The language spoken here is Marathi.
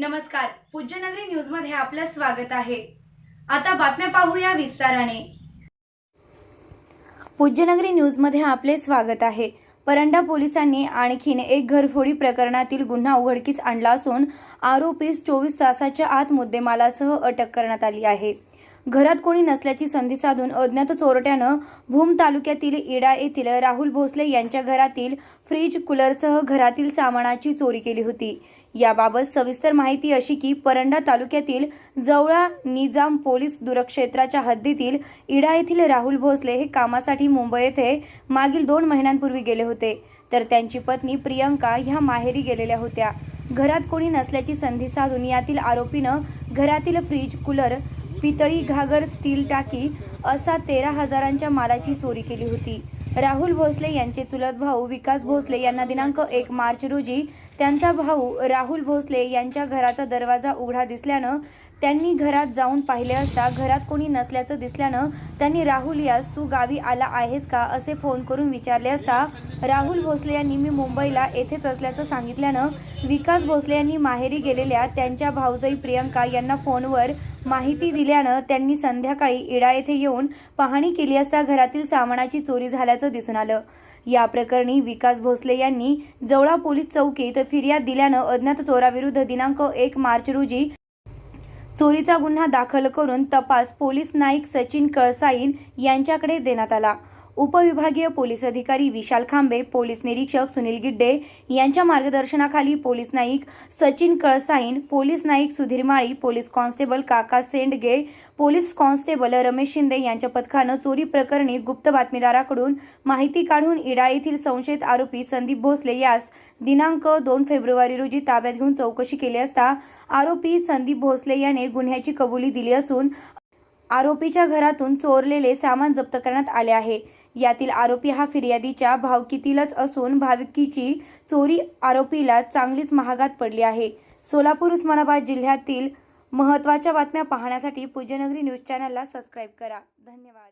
नमस्कार. पूज्यनगरी न्यूजमध्ये आपलं स्वागत आहे. आता बातम्या पाहूया विस्ताराने. पूज्यनगरी न्यूजमध्ये आपले स्वागत आहे. परंडा पोलिसांनी आणखीन एक घरफोडी प्रकरणातील गुन्हा उघडकीस आणला असून आरोपीस चोवीस तासाच्या आत मुद्देमालासह अटक करण्यात आली आहे. घरात कोणी नसल्याची संधी साधून अज्ञात चोरट्यानं भूम तालुक्यातील इडा येथील राहुल भोसले यांच्या घरातील फ्रीज कूलरसह घरातील सामानाची चोरी केली होती. याबाबत सविस्तर माहिती अशी की परंडा तालुक्यातील जवळा निजाम पोलीस दूरक्षेत्राच्या हद्दीतील इडा येथील राहुल भोसले हे कामासाठी मुंबई येथे मागील दोन महिन्यांपूर्वी गेले होते. तर त्यांची पत्नी प्रियंका ह्या माहेरी गेलेल्या होत्या. घरात कोणी नसल्याची संधी साधून यातील आरोपीनं घरातील फ्रीज कूलर पितळी घागर स्टील टाकी असा तेरा हजारांच्या मालाची चोरी केली होती. राहुल भोसले यांचे चुलत भाऊ विकास भोसले यांना दिनांक एक मार्च रोजी त्यांचा भाऊ राहुल भोसले यांच्या घराचा दरवाजा उघडा दिसल्यानं त्यांनी घरात जाऊन पाहिले असता घरात कोणी नसल्याचं दिसल्यानं त्यांनी राहुल यास तू गावी आला आहेस का? असे फोन करून विचारले असता राहुल भोसले यांनी मी मुंबईला येथेच असल्याचं सांगितल्यानं विकास भोसले यांनी माहेरी गेलेल्या त्यांच्या भाऊजाई प्रियंका यांना फोनवर माहिती दिल्यानं त्यांनी संध्याकाळी इडा येथे येऊन पाहणी केली असता घरातील सामानाची चोरी झाल्याचं दिसून आलं. या प्रकरणी विकास भोसले यांनी जवळा पोलीस चौकीत फिर्याद दिल्यानं अज्ञात चोराविरुद्ध दिनांक एक मार्च रोजी चोरीचा गुन्हा दाखल करून तपास पोलीस नाईक सचिन कळसाईन यांच्याकडे देण्यात आला. उपविभागीय पोलीस अधिकारी विशाल खांबे पोलीस निरीक्षक सुनील गिड्डे यांच्या मार्गदर्शनाखाली police Naik Sachin Kalsaine police Naik Sudhir Mali police constable Kaka Sendge police constable Ramesh Shinde यांच्या पथकानं चोरी प्रकरणी गुप्त बातमीदाराकडून माहिती काढून इडा येथील संशयित आरोपी संदीप भोसले यास दिनांक दोन फेब्रुवारी रोजी ताब्यात घेऊन चौकशी केली असता आरोपी संदीप भोसले याने गुन्ह्याची कबुली दिली असून आरोपीच्या घरातून चोरलेले सामान जप्त करण्यात आले आहे. यातील आरोपी हा फिर्यादीच्या भावकीतीलच असून भावकीची चोरी आरोपीला चांगलीच महागात पडली आहे. सोलापूर उस्मानाबाद जिल्ह्यातील महत्त्वाच्या बातम्या पाहण्यासाठी पूज्यनगरी न्यूज चॅनलला सबस्क्राईब करा. धन्यवाद.